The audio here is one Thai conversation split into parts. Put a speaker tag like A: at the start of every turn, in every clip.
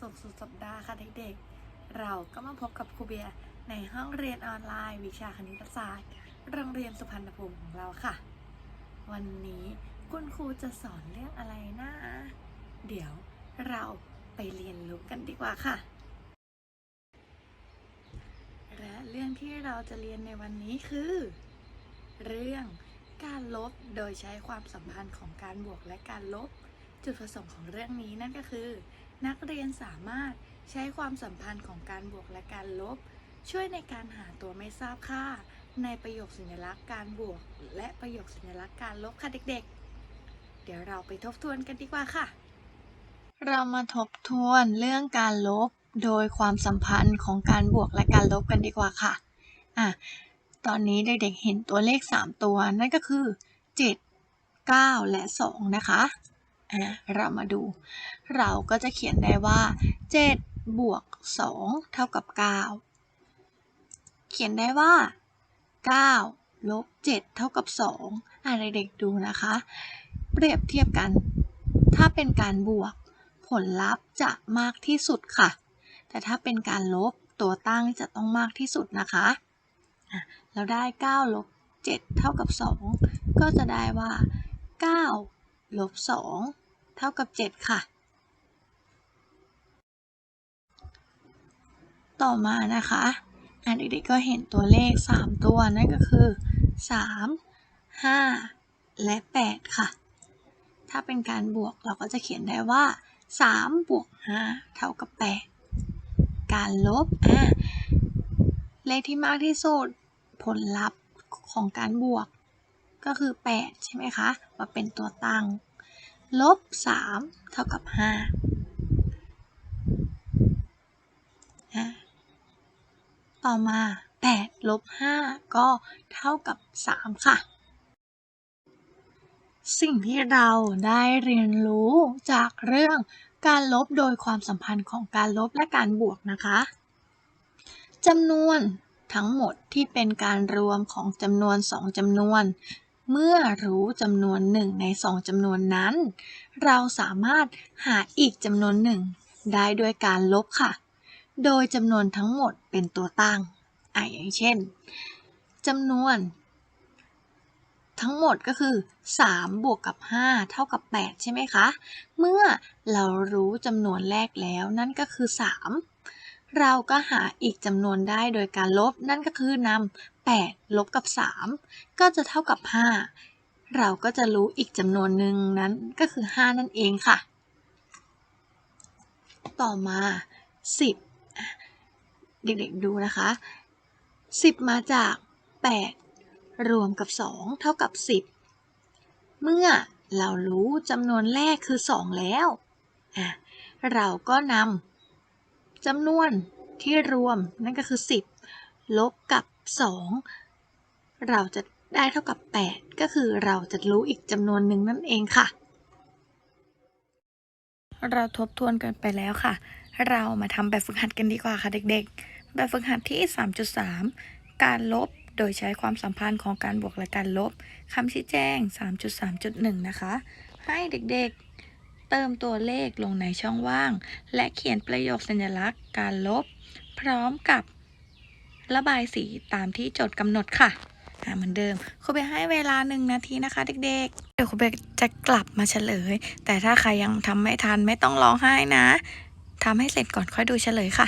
A: สวัสดีวันศุกร์สุดสัปดาห์ค่ะเด็กๆ เราก็มาพบกับครูเบียในห้องเรียนออนไลน์ วิชาคณิตศาสตร์ โรงเรียนสุพรรณภูมิของเราค่ะ วันนี้คุณครูจะสอนเรื่องอะไรนะ เดี๋ยวเราไปเรียนรู้กันดีกว่าค่ะ และเรื่องที่เราจะเรียนในวันนี้คือ เรื่องการลบโดยใช้ความสัมพันธ์ของการบวกและการลบจุดประสงค์ของเรื่องนี้นั่นก็คือ นักเรียนสามารถใช้ความสัมพันธ์ของการบวกและการลบ ช่วยในการหาตัวไม่ทราบค่า ในประโยคสัญลักษณ์การบวก และประโยคสัญลักษณ์การลบค่ะเด็กๆ เดี๋ยวเราไปทบทวนกันดีกว่าค่ะ เรามาทบทวนเรื่องการลบโดยความสัมพันธ์ของการบวกและการลบกันดีกว่าค่ะอะ ตอนนี้เด็กๆเห็นตัวเลข 3 ตัวนั่นก็คือ 7 9 และ 2 นะคะอะ เรามาดู เราก็จะเขียนได้ว่า7บวก2เท่ากับ 9 เขียนได้ว่า 9ลบ7เท่ากับ 2อะเด็กๆดูนะคะ เปรียบเทียบกัน ถ้าเป็นการบวก ผลลัพธ์จะมากที่สุดค่ะ แต่ถ้าเป็นการลบตัวตั้งจะต้องมากที่สุดนะคะอะเราได้9ลบ7เท่ากับ 2 ก็จะได้ว่า 9ลบ2 เท่ากับ 7 ค่ะ ต่อมานะคะอันเด็กๆก็เห็นตัวเลข 3 ตัวนั่นก็คือ 3 5 และ 8 ค่ะ ถ้าเป็นการบวกเราก็จะเขียนได้ว่า 3 บวก 5 เท่ากับ 8 การลบอะเลขที่มากที่สุดผลลัพธ์ของการบวกก็คือ 8 ใช่ไหมคะ มาเป็นตัวตั้ง ลบ 3 เท่ากับ 5 ต่อมา 8 ลบ 5 ก็เท่ากับ 3 ค่ะ สิ่งที่เราได้เรียนรู้จากเรื่องการลบโดยความสัมพันธ์ของการลบและการบวกนะคะจำนวนทั้งหมดที่เป็นการรวมของจำนวน 2จำนวน เมื่อรู้จำนวนหนึ่งใน2จำนวนนั้น เราสามารถหาอีกจำนวนหนึ่งได้ด้วยการลบค่ะ โดยจำนวนทั้งหมดเป็นตัวตั้งอะอย่างเช่นจำนวน ทั้งหมดก็คือ 3 บวกกับ 5 เท่ากับ 8 ใช่ไหมคะ เมื่อเรารู้จำนวนแรกแล้วนั่นก็คือ 3 เราก็หาอีกจำนวนได้โดยการลบนั่นก็คือนำ 8 ลบกับ 3 ก็จะเท่ากับ 5 เราก็จะรู้อีกจำนวนหนึ่งนั้นก็คือ 5 นั่นเองค่ะ ต่อมา 10 เด็กๆดูนะคะ 10 มาจาก 8 รวมกับ 2 เท่ากับ 10 เมื่อเรารู้จำนวนแรกคือ 2 แล้วเราก็นำจำนวนที่รวมนั่นก็คือ 10 ลบกับ 2 เราจะได้เท่ากับ 8 ก็คือเราจะรู้อีกจำนวนหนึ่งนั่นเองค่ะ เราทบทวนกันไปแล้วค่ะ เรามาทำแบบฝึกหัดกันดีกว่าค่ะเด็กๆ แบบฝึกหัดที่ 3.3 การลบโดยใช้ความสัมพันธ์ของการบวกและการลบคำชี้แจง 3.3.1 นะคะ ให้เด็กๆ เติมตัวเลขลงในช่องว่าง และเขียนประโยคสัญลักษณ์การลบ พร้อมกับ ระบายสีตามที่โจทย์กำหนดค่ะอ่าเหมือนเดิมครูเบให้เวลาหนึ่งนาทีนะคะเด็กๆ เดี๋ยวครูเบจะกลับมาเฉลย แต่ถ้าใครยังทำไม่ทันไม่ต้องร้องไห้นะทำให้เสร็จก่อนค่อยดูเฉลยค่ะ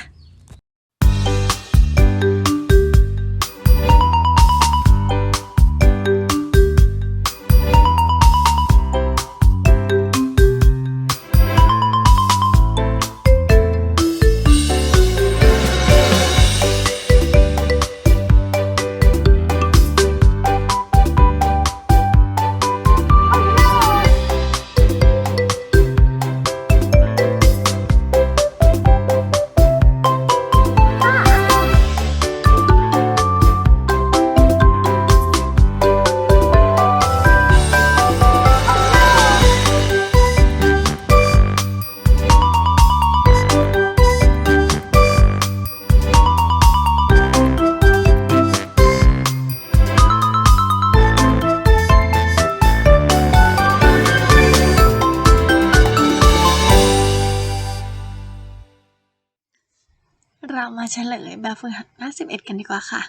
A: 51 กันดีกว่าค่ะ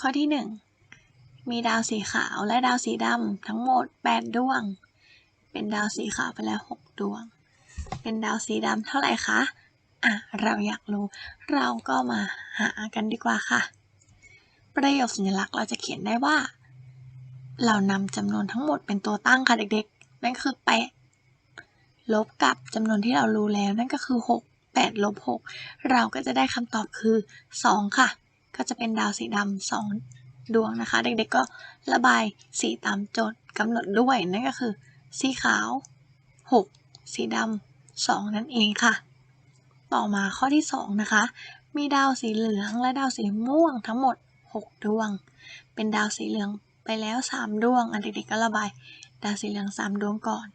A: ข้อที่ 1 มีดาวสีขาวและดาวสีดำทั้งหมด 8 ดวง เป็นดาวสีขาวไปแล้ว 6 ดวง เป็นดาวสีดำเท่าไหร่คะอะเราอยากรู้ เราก็มาหากันดีกว่าค่ะ ประโยคสัญลักษณ์เราจะเขียนได้ว่า เรานำจำนวนทั้งหมดเป็นตัวตั้งค่ะเด็กๆ นั่นคือ8ลบกับจำนวนที่เรารู้แล้วนั่นก็คือ 6 8ลบ6เราก็จะได้คำตอบคือ 2 ค่ะ ก็จะเป็นดาวสีดำสองดวงนะคะ เด็กๆก็ระบายสีตามโจทย์กำหนดด้วยนั่นก็คือ สีขาว 6 สีดำ2นั่นเองค่ะ ต่อมาข้อที่ 2 นะคะ มีดาวสีเหลืองและดาวสีม่วงทั้งหมด 6 ดวง เป็นดาวสีเหลืองไปแล้ว 3 ดวง อันเด็กๆก็ระบาย ดาวสีเหลือง 3 ดวงก่อน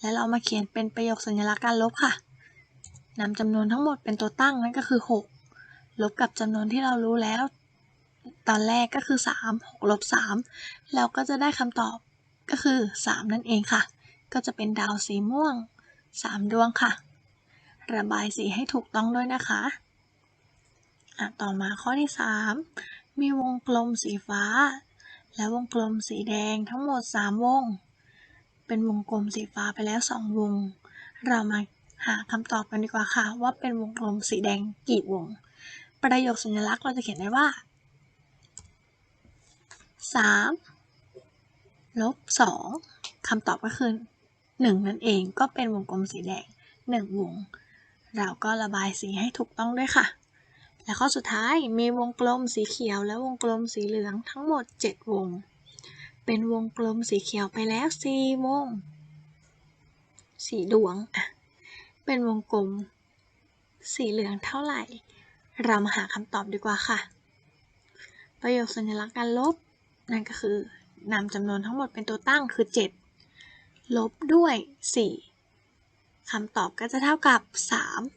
A: แล้วเรามาเขียนเป็นประโยคสัญลักษณ์การลบค่ะนำจำนวนทั้งหมดเป็นตัวตั้งนั่นก็คือ 6 ลบกับจำนวนที่เรารู้แล้ว ตอนแรกก็คือ 3 6ลบ3เราก็จะได้คำตอบก็คือ 3 นั่นเองค่ะ ก็จะเป็นดาวสีม่วง 3 ดวงค่ะ ระบายสีให้ถูกต้องด้วยนะคะอะต่อมาข้อที่ 3 มีวงกลมสีฟ้า และวงกลมสีแดงทั้งหมด 3 วง เป็นวงกลมสีฟ้าไปแล้ว 2 วง เรามาหาคำตอบกันดีกว่าค่ะ ว่าเป็นวงกลมสีแดงกี่วง ประโยคสัญลักษณ์เราจะเขียนได้ว่า 3 ลบ 2คำตอบก็คือ 1 นั่นเองก็เป็นวงกลมสีแดง 1 วง เราก็ระบายสีให้ถูกต้องด้วยค่ะ และข้อสุดท้ายมีวงกลมสีเขียวและวงกลมสีเหลืองทั้งหมด 7 วง เป็นวงกลมสีเขียวไปแล้ว4วง สีดวงอะเป็นวงกลมสีเหลืองเท่าไหร่ เรามาหาคำตอบดีกว่าค่ะ ประโยคสัญลักษณ์การลบ นั่นก็คือนำจำนวนทั้งหมดเป็นตัวตั้งคือ 7 ลบด้วย 4คำตอบก็จะเท่ากับ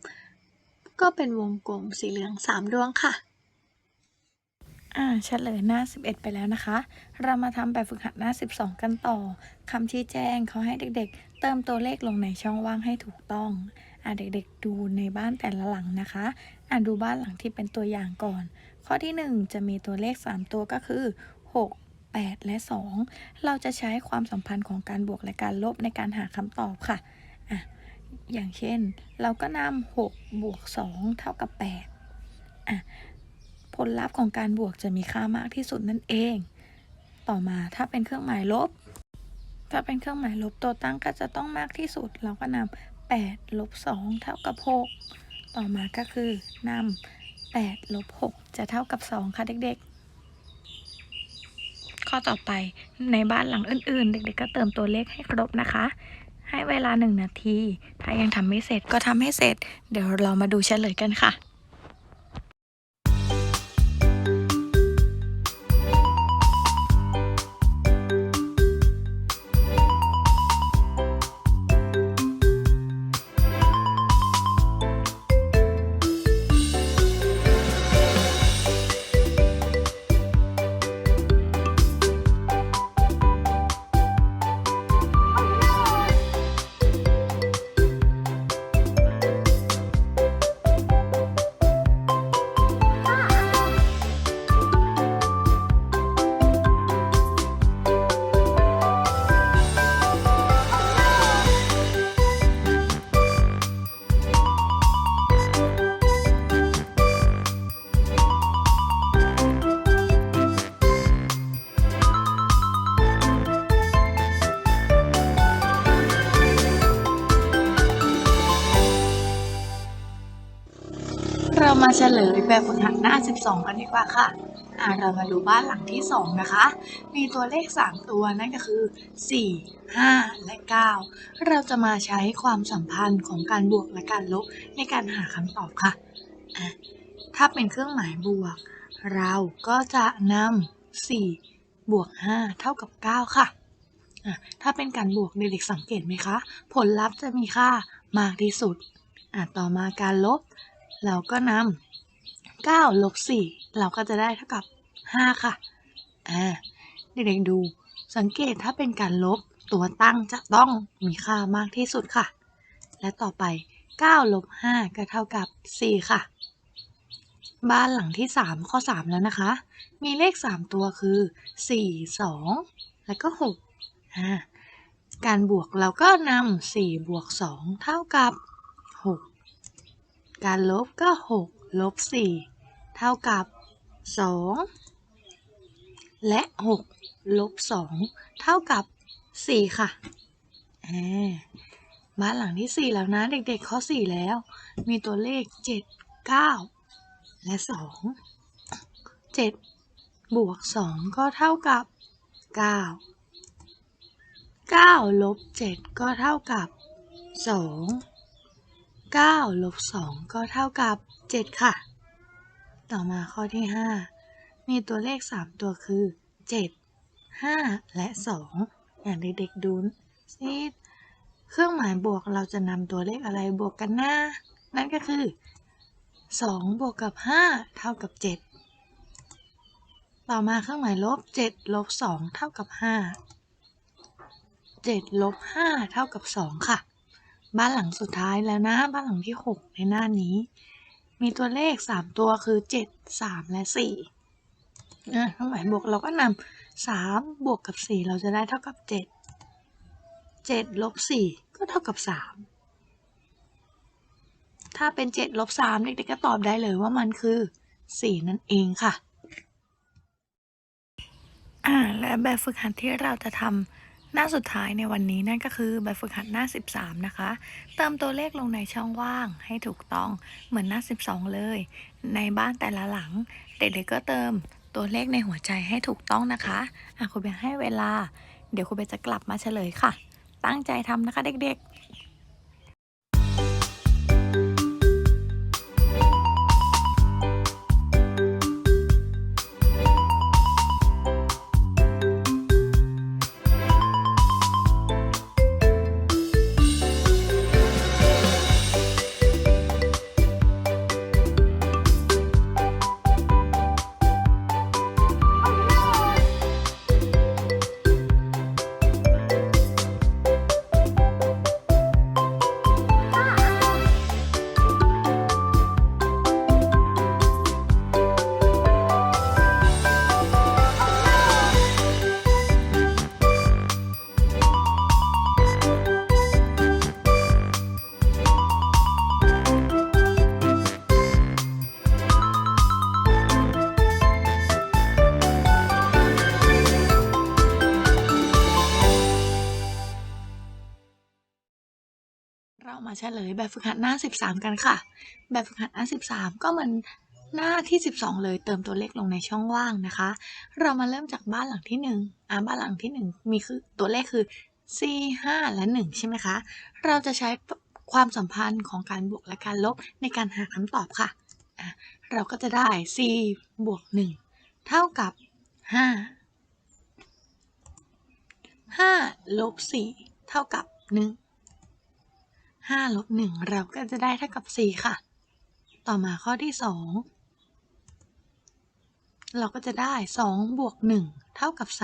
A: 3 ก็เป็นวงกลมสีเหลือง 3 ดวงค่ะ อ่าเฉลยหน้า 11 ไปแล้วนะคะ เรามาทำแบบฝึกหัดหน้า 12 กันต่อคำชี้แจงเขาให้เด็กๆ เติมตัวเลขลงในช่องว่างให้ถูกต้อง เด็กๆดูในบ้านแต่ละหลังนะคะอ่าดูบ้านหลังที่เป็นตัวอย่างก่อน ข้อที่ 1 จะมีตัวเลข 3 ตัวก็คือ 6 8 และ 2 เราจะใช้ความสัมพันธ์ของการบวกและการลบในการหาคำตอบค่ะอะ อย่างเช่น เราก็นำ6บวก2เท่ากับ8อะผลลัพธ์ของการบวกจะมีค่ามากที่สุดนั่นเอง ต่อมาถ้าเป็นเครื่องหมายลบ ถ้าเป็นเครื่องหมายลบตัวตั้งก็จะต้องมากที่สุด เราก็นำ 8ลบ2เท่ากับ 6 ต่อมาก็คือนำ8ลบ6จะเท่ากับ 2 ค่ะเด็กๆ ข้อต่อไปในบ้านหลังอื่นๆ เด็กๆ ก็เติมตัวเลขให้ครบนะคะ ให้เวลา 1 นาที ถ้ายังทำไม่เสร็จก็ทำให้เสร็จ เดี๋ยวเรามาดูเฉลยกันค่ะ มาเฉลยแบบฝึกหัดหน้า 12 กันดีกว่าค่ะ อ่าเรามาดูบ้านหลังที่ 2 นะคะ มีตัวเลข 3 ตัวนั่นก็คือ 4 5 และ 9 เราจะมาใช้ความสัมพันธ์ของการบวกและการลบในการหาคำตอบค่ะอะถ้าเป็นเครื่องหมายบวก เราก็จะนำ4บวก 5 เท่ากับ 9ค่ะอะ ถ้าเป็นการบวกเด็กๆสังเกตไหมคะ ผลลัพธ์จะมีค่ามากที่สุดอะต่อมาการลบ เราก็นำ9ลบ4เราก็จะได้เท่ากับ 5 ค่ะ อ่า เด็กๆดู สังเกตถ้าเป็นการลบตัวตั้งจะต้องมีค่ามากที่สุดค่ะ และต่อไป9ลบ5ก็เท่ากับ 4 ค่ะ บ้านหลังที่ 3 ข้อ 3 แล้วนะคะ มีเลข 3 ตัวคือ 4 2 แล้วก็6อ่าการบวกเราก็นำ4บวก2เท่ากับ 6 การลบก็ 6 ลบ 4 เท่ากับ 2 และ 6 ลบ 2 เท่ากับ 4 ค่ะอ่าบ้านหลังที่ 4 แล้วนะ เด็กๆข้อ 4 แล้ว มีตัวเลข 7 9 และ 2 7 บวก 2 ก็เท่ากับ 9 9 ลบ 7 ก็เท่ากับ 2 9ลบ2ก็เท่ากับ 7 ค่ะ ต่อมาข้อที่ 5 มีตัวเลข 3 ตัวคือ 7 5 และ 2 อย่างเด็กๆดูสิเครื่องหมายบวกเราจะนำตัวเลขอะไรบวกกันนะนั่นก็คือ 2 บวกกับ 5 เท่ากับ 7 ต่อมาเครื่องหมายลบ 7 ลบ 2 เท่ากับ 5 7 ลบ 5 เท่ากับ 2 ค่ะ บ้านหลังสุดท้ายแล้วนะ บ้านหลังที่6ในหน้านี้ มีตัวเลข3ตัวคือ7 3และ4นะเครื่องหมายบวกเราก็นำ3บวกกับ4เราจะได้เท่ากับ7 7ลบ4ก็เท่ากับ3ถ้าเป็น7ลบ3เด็กๆก็ตอบได้เลยว่ามันคือ4นั่นเองค่ะ อ่าและแบบฝึกหัดที่เราจะทำ หน้าสุดท้ายในวันนี้นั่นก็คือแบบฝึกหัดหน้า 13 นะคะ เติมตัวเลขลงในช่องว่างให้ถูกต้องเหมือนหน้า 12 เลย ในบ้านแต่ละหลัง เด็กๆก็เติมตัวเลขในหัวใจให้ถูกต้องนะคะอะครูเบนให้เวลา เดี๋ยวครูเบนจะกลับมาเฉลยค่ะ ตั้งใจทำนะคะเด็กๆ แบบฝึกหัดหน้า 13 กันค่ะ แบบฝึกหัดหน้า 13 ก็เหมือนหน้าที่ 12 เลยเติมตัวเลขลงในช่องว่างนะคะ เรามาเริ่มจากบ้านหลังที่1อ่าบ้านหลังที่ 1 มีคือตัวเลขคือ 4 5 และ 1 ใช่ไหมคะ เราจะใช้ความสัมพันธ์ของการบวกและการลบในการหาคำตอบค่ะอะเราก็จะได้ 4 บวก 1 เท่ากับ 5 5 ลบ 4 เท่ากับ 1 5ลบ1เราก็จะได้เท่ากับ 4 ค่ะ ต่อมาข้อที่ 2 เราก็จะได้ 2 บวก 1 เท่ากับ 3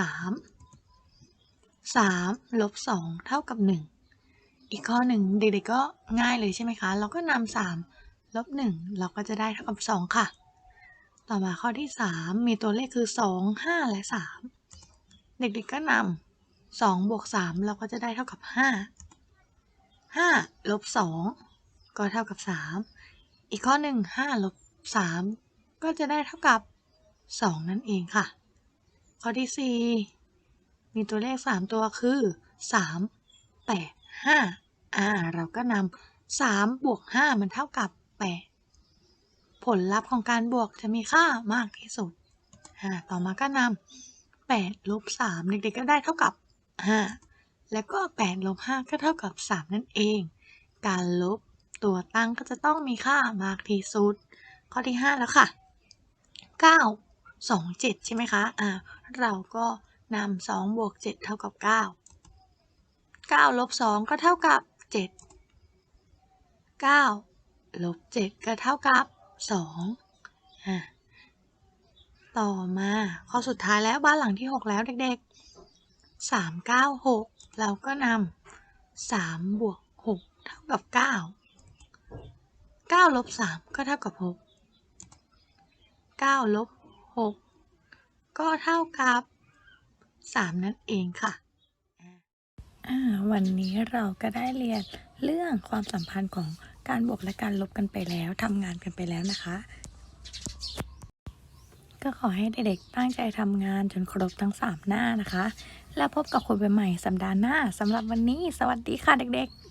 A: 3 ลบ 2 เท่ากับ 1 อีกข้อหนึ่งเด็กๆก็ง่ายเลยใช่ไหมคะ เราก็นำ3ลบ 1 เราก็จะได้เท่ากับ 2 ค่ะ ต่อมาข้อที่ 3 มีตัวเลขคือ 2 5 และ 3 เด็กๆก็นำ2บวก3เราก็จะได้เท่ากับ 5 5ลบ2ก็เท่ากับ 3 อีกข้อหนึ่ง5ลบ3ก็จะได้เท่ากับ 2 นั่นเองค่ะ ข้อที่ 4 มีตัวเลข 3 ตัวคือ 3 8 5อ่าเราก็นำ3บวก5มันเท่ากับ 8 ผลลัพธ์ของการบวกจะมีค่ามากที่สุดอ่าต่อมาก็นำ8ลบ3เด็กๆก็ได้เท่ากับ 5 แล้วก็8ลบ5ก็เท่ากับ 3 นั่นเอง การลบตัวตั้งก็จะต้องมีค่ามากที่สุด ข้อที่ 5 แล้วค่ะ 9 2 7 ใช่ไหมคะ อ่า เราก็นำ2บวก7เท่ากับ 9 9ลบ2ก็เท่ากับ 7 9ลบ7ก็เท่ากับ 2 อ่าต่อมาข้อสุดท้ายแล้วบ้านหลังที่ 6 แล้วเด็กๆ 3 9 6 เราก็นำ3บวก6เท่ากับ 9 9ลบ3ก็เท่ากับ 6 9ลบ6ก็เท่ากับ 3 นั่นเองค่ะวันนี้เราก็ได้เรียนเรื่องความสัมพันธ์ของการบวกและการลบกันไปแล้วทำงานกันไปแล้วนะคะ ก็ขอให้เด็กๆตั้งใจทำงานจนครบทั้ง 3 หน้านะคะ แล้วพบกับคุณใหม่ๆสัปดาห์หน้าสำหรับวันนี้ สวัสดีค่ะเด็กๆ